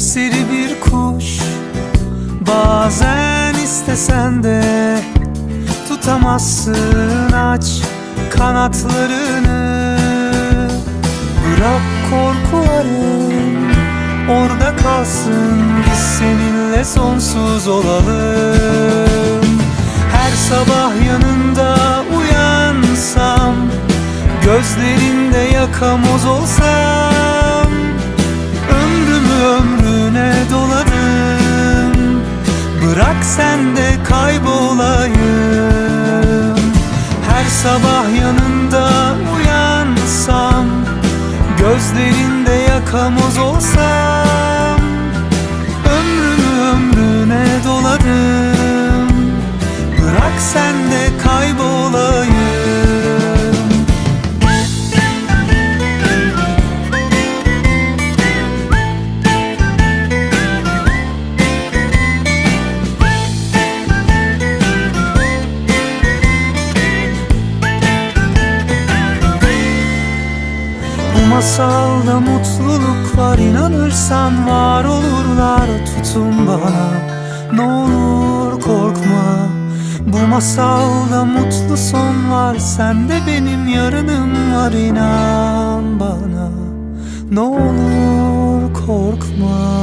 serseri bir kuş. Bazen istesen de tutamazsın aç kanatlarını. Bırak korkuları orada kalsın. Biz seninle sonsuz olalım. Her sabah yanında uyansam Gözlerinde yakamoz olsam sen de kaybolayım. Her sabah yanında uyansam Gözlerinde yakamoz olsam Ömrümü ömrüne doladım Bırak sen de kaybolayım masalda mutluluk var inanırsan var olurlar. Tutun bana Ne olur korkma. Bu masalda mutlu son var Sen de benim yarınım var inan bana. Ne olur korkma